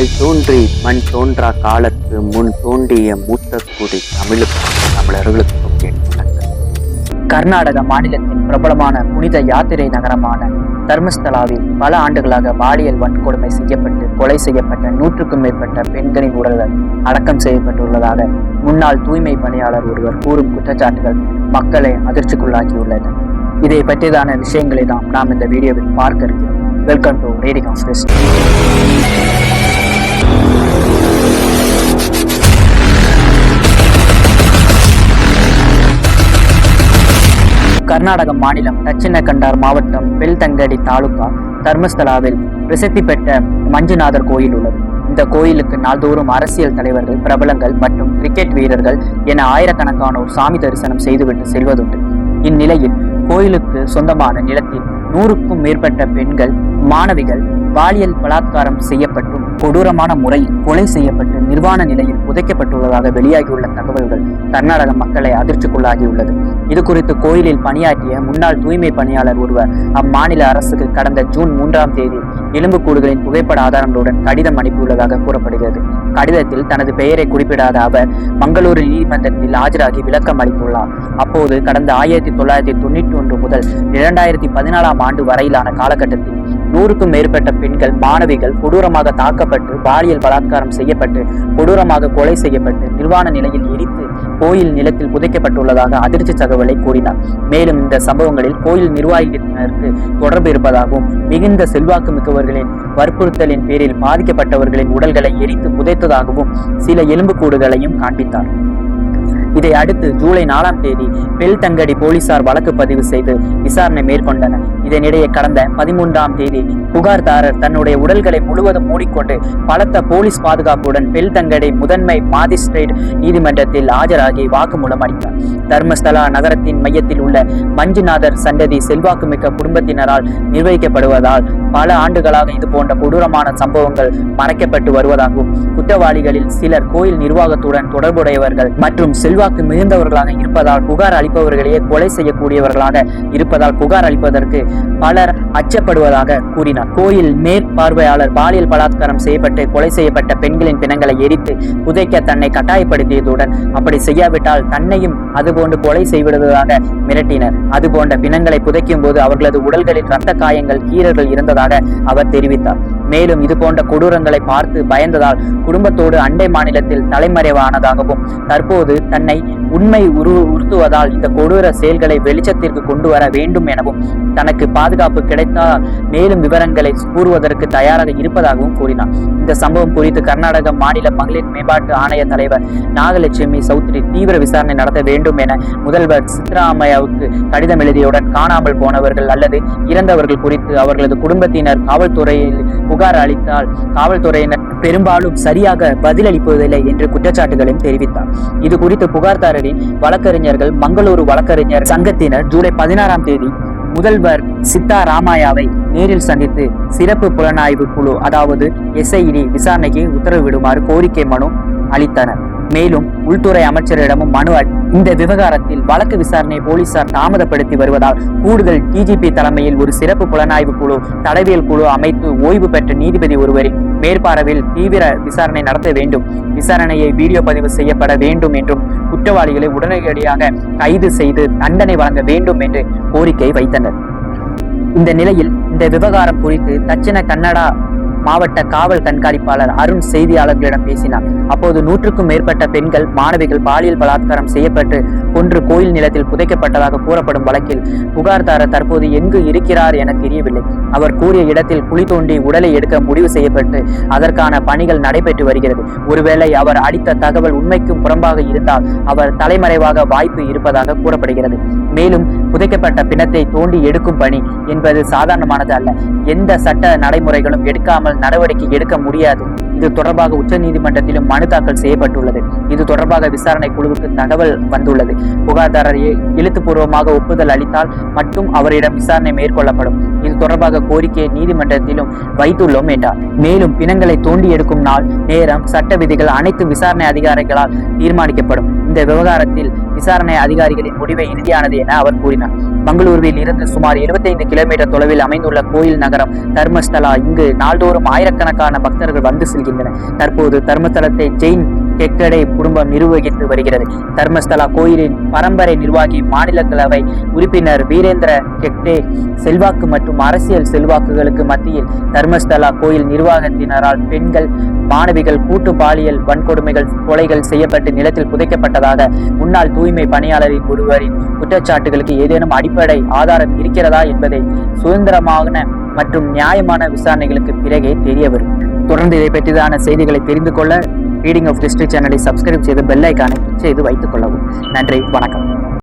கல் தோன்றி மண் தோன்றா காலத்து முன் தோன்றிய மூத்த குடி தமிழுக்கும் தமிழர்களுக்கும் கர்நாடக மாநிலத்தின் பிரபலமான புனித யாத்திரை நகரமான தர்மஸ்தலாவில் பல ஆண்டுகளாக பாலியல் வன்கொடுமை செய்யப்பட்டு கொலை செய்யப்பட்ட நூற்றுக்கும் மேற்பட்ட பெண்களின் உடல்கள் அடக்கம் செய்யப்பட்டுள்ளதாக முன்னாள் தூய்மை பணியாளர் ஒருவர் கூறும் குற்றச்சாட்டுகள் மக்களை அதிர்ச்சிக்குள்ளாக்கியுள்ளன இதை பற்றியதான விஷயங்களை தான் நாம் இந்த வீடியோவில் பார்க்க இருக்கிறோம். Welcome to reading of Karnataka மாநிலம் தட்சிண கண்டார் மாவட்டம் பெல்தங்கடி தாலுகா தர்மஸ்தலாவில் பிரசித்தி பெற்ற மஞ்சுநாதர் கோயில் உள்ளது. இந்த கோயிலுக்கு நாள்தோறும் அரசியல் தலைவர்கள் பிரபலங்கள் மற்றும் கிரிக்கெட் வீரர்கள் என ஆயிரக்கணக்கானோர் சாமி தரிசனம் செய்துவிட்டு செல்வதுண்டு. இந்நிலையில் கோயிலுக்கு சொந்தமான நிலத்தில் நூறுக்கும் மேற்பட்ட பெண்கள் மாணவிகள் பாலியல் பலாத்காரம் செய்யப்பட்டு கொடூரமான முறையில் கொலை செய்யப்பட்டு நிர்வாண நிலையில் புதைக்கப்பட்டுள்ளதாக வெளியாகியுள்ள தகவல்கள் கர்நாடக மக்களை அதிர்ச்சிக்குள்ளாகியுள்ளது. இது குறித்து கோயிலில் பணியாற்றிய முன்னாள் தூய்மை பணியாளர் ஒருவர் அம்மாநில அரசுக்கு கடந்த ஜூன் மூன்றாம் தேதி எலும்புக்கூடுகளின் புகைப்பட ஆதாரங்களுடன் கடிதம் அனுப்பியுள்ளதாக கூறப்படுகிறது. கடிதத்தில் தனது பெயரை குறிப்பிடாத அவர் மங்களூரு நீதிமன்றத்தில் ஆஜராகி விளக்கம் அளித்துள்ளார். அப்போது கடந்த ஆயிரத்தி தொள்ளாயிரத்தி தொண்ணூற்றி ஒன்று முதல் இரண்டாயிரத்தி பதினாலாம் ஆண்டு வரையிலான காலகட்டத்தில் நூறுக்கும் மேற்பட்ட பெண்கள் மாணவிகள் கொடூரமாக தாக்கப்பட்டு பாலியல் பலாத்காரம் செய்யப்பட்டு கொடூரமாக கொலை செய்யப்பட்டு நிர்வாண நிலையில் எரித்து கோயில் நிலத்தில் புதைக்கப்பட்டுள்ளதாக அதிர்ச்சி தகவலை கூறினார். மேலும் இந்த சம்பவங்களில் கோயில் நிர்வாகத்தினருக்கு தொடர்பு இருப்பதாகவும் மிகுந்த செல்வாக்கு மிக்கவர்களின் வற்புறுத்தலின் பேரில் பாதிக்கப்பட்டவர்களின் உடல்களை எரித்து புதைத்ததாகவும் சில எலும்புக்கூடுகளையும் காண்பித்தார். இதை அடுத்து ஜூலை நாலாம் தேதி பெல்தங்கடி போலீசார் வழக்கு பதிவு செய்து விசாரணை மேற்கொண்டனர். இதனிடையே கடந்த பதிமூன்றாம் தேதி புகார்தாரர் தன்னுடைய உடல்களை முழுவதும் மூடிக்கொண்டு பலத்த போலீஸ் பாதுகாப்புடன் பெல்தங்கடை முதன்மை மாஜிஸ்ட்ரேட் நீதிமன்றத்தில் ஆஜராகி வாக்குமூலம் அளித்தார். தர்மஸ்தலா நகரத்தின் மையத்தில் உள்ள மஞ்சுநாதர் சந்ததி செல்வாக்குமிக்க குடும்பத்தினரால் நிர்வகிக்கப்படுவதால் பல ஆண்டுகளாக இது போன்ற கொடூரமான சம்பவங்கள் மறைக்கப்பட்டு வருவதாகவும் குற்றவாளிகளில் சிலர் கோயில் நிர்வாகத்துடன் தொடர்புடையவர்கள் மற்றும் செல்வாக்கு மிகுந்தவர்களாக இருப்பதால் புகார் அளிப்பவர்களையே கொலை செய்யக்கூடியவர்களாக இருப்பதால் புகார் அளிப்பதற்கு பலர் அச்சப்படுவதாக கூறினார். கோயில் மேற்பார்வையாளர் பாலியல் பலாத்காரம் செய்யப்பட்டு கொலை செய்யப்பட்ட பெண்களின் பிணங்களை எரித்து புதைக்க தன்னை கட்டாயப்படுத்தியதுடன் அப்படி செய்யாவிட்டால் தன்னையும் அதுபோன்று கொலை செய்விடுவதாக மிரட்டினர். அதுபோன்ற பிணங்களை புதைக்கும் போது அவர்களது உடல்களில் இரத்த காயங்கள் கீறல்கள் இருந்ததாக அவர் தெரிவித்தார். மேலும் இது போன்ற கொடூரங்களை பார்த்து பயந்ததால் குடும்பத்தோடு அண்டை மாநிலத்தில் தலைமறைவானதாகவும் தற்போது தன்னை உண்மை உரு உறுத்துவதால் இந்த கொடூர செயல்களை வெளிச்சத்திற்கு கொண்டு வர வேண்டும் எனவும் தனக்கு பாதுகாப்பு கிடைத்தால் மேலும் விவரங்களை கூறுவதற்கு தயாராக இருப்பதாகவும் கூறினார். இந்த சம்பவம் குறித்து கர்நாடக மாநில மகளிர் மேம்பாட்டு ஆணைய தலைவர் நாகலட்சுமி சௌத்ரி தீவிர விசாரணை நடத்த வேண்டும் என முதல்வர் சித்தராமையாவுக்கு கடிதம் எழுதியவுடன் காணாமல் போனவர்கள் அல்லது இறந்தவர்கள் குறித்து அவர்களது குடும்பத்தினர் காவல்துறையில் புகார் அளித்தால் காவல்துறையினர் பெரும்பாலும் சரியாக பதிலளிப்பதில்லை என்று குற்றச்சாட்டுகளையும் தெரிவித்தார். இது குறித்து புகார்தாரரின் வழக்கறிஞர்கள் மங்களூரு வழக்கறிஞர் சங்கத்தினர் ஜூலை பதினாறாம் தேதி முதல்வர் சித்தா ராமாயாவை நேரில் சந்தித்து சிறப்பு புலனாய்வு குழு அதாவது எஸ்ஐடி விசாரணைக்கு உத்தரவிடுமாறு கோரிக்கை மனு அளித்தனர். மேலும் உள்துறை அமைச்சரிடமும் மனு இந்த விவகாரத்தில் வழக்கு விசாரணை போலீசார் தாமதப்படுத்தி வருவதால் கூடுதல் டிஜிபி தலைமையில் ஒரு சிறப்பு புலனாய்வு குழு தடவியல் குழு அமைத்து ஓய்வு பெற்ற நீதிபதி ஒருவரின் மேற்பார்வையில் தீவிர விசாரணை நடத்த வேண்டும். விசாரணையை வீடியோ பதிவு செய்யப்பட வேண்டும் என்றும் குற்றவாளிகளை உடனடியாக கைது செய்து தண்டனை வழங்க வேண்டும் என்று கோரிக்கை வைத்தனர். இந்த நிலையில் இந்த விவகாரம் குறித்து தட்சிண கன்னடா மாவட்ட காவல் கண்காணிப்பாளர் அருண் செய்தியாளர்களிடம் பேசினார். அப்போது நூற்றுக்கும் மேற்பட்ட பெண்கள் மாணவிகள் பாலியல் பலாத்காரம் செய்யப்பட்டு கொன்று கோயில் நிலத்தில் புதைக்கப்பட்டதாக கூறப்படும் வழக்கில் புகார்தாரர் தற்போது எங்கு இருக்கிறார் என தெரியவில்லை. அவர் கூறிய இடத்தில் குழி தோண்டி உடலை எடுக்க முடிவு செய்யப்பட்டு அதற்கான பணிகள் நடைபெற்று வருகிறது. ஒருவேளை அவர் அளித்த தகவல் உண்மைக்கும் புறம்பாக இருந்தால் அவர் தலைமறைவாக வாய்ப்பு இருப்பதாக கூறப்படுகிறது. மேலும் புதைக்கப்பட்ட பிணத்தை தோண்டி எடுக்கும் பணி என்பது சாதாரணமானது அல்ல. எந்த சட்ட நடைமுறைகளும் எடுக்காமல் நடவடிக்கை எடுக்க முடியாது. இது தொடர்பாக உச்சநீதிமன்றத்திலும் மனு தாக்கல் செய்யப்பட்டுள்ளது. இது தொடர்பாக விசாரணை குழுவுக்கு தகவல் வந்துள்ளது. புகார்தாரர் எழுத்துப்பூர்வமாக ஒப்புதல் அளித்தால் மட்டும் அவரிடம் விசாரணை மேற்கொள்ளப்படும். இது தொடர்பாக கோரிக்கையை நீதிமன்றத்திலும் வைத்துள்ளோம் என்றார். மேலும் பிணங்களை தோண்டி எடுக்கும் நாள் நேரம் சட்ட விதிகள் அனைத்து விசாரணை அதிகாரிகளால் தீர்மானிக்கப்படும். இந்த விவகாரத்தில் விசாரணை அதிகாரிகளின் முடிவை இறுதியானது என அவர் கூறினார். மங்களூருவில் இருந்து சுமார் 75 கிலோமீட்டர் தொலைவில் அமைந்துள்ள கோயில் நகரம் தர்மஸ்தலா. இங்கு நாள்தோறும் ஆயிரக்கணக்கான பக்தர்கள் வந்து செல்கின்றனர். தற்போது தர்மஸ்தலத்தை ஜெயின் கெக்கடே குடும்பம் நிர்வகித்து வருகிறது. தர்மஸ்தலா கோயிலின் பரம்பரை நிர்வாகி மாநிலங்களவை உறுப்பினர் வீரேந்திர ஹெக்டே செல்வாக்கு மற்றும் அரசியல் செல்வாக்குகளுக்கு மத்தியில் தர்மஸ்தலா கோயில் நிர்வாகத்தினரால் பெண்கள் மாணவிகள் கூட்டு பாலியல் வன்கொடுமைகள் கொலைகள் செய்யப்பட்டு நிலத்தில் புதைக்கப்பட்டதாக முன்னாள் தூய்மை பணியாளரின் ஒருவரின் குற்றச்சாட்டுகளுக்கு ஏதேனும் அடிப்படை ஆதாரம் இருக்கிறதா என்பதை சுதந்திரமான மற்றும் நியாயமான விசாரணைகளுக்கு பிறகே தெரிய வரும் தொடர்ந்து இதை பற்றிதான செய்திகளை தெரிந்து கொள்ள ரீடிங் ஆஃப் ஹிஸ்டரி சேனலை சப்ஸ்கிரைப் செய்து பெல் ஐக்கானை செய்து வைத்துக் கொள்ளவும். நன்றி வணக்கம்.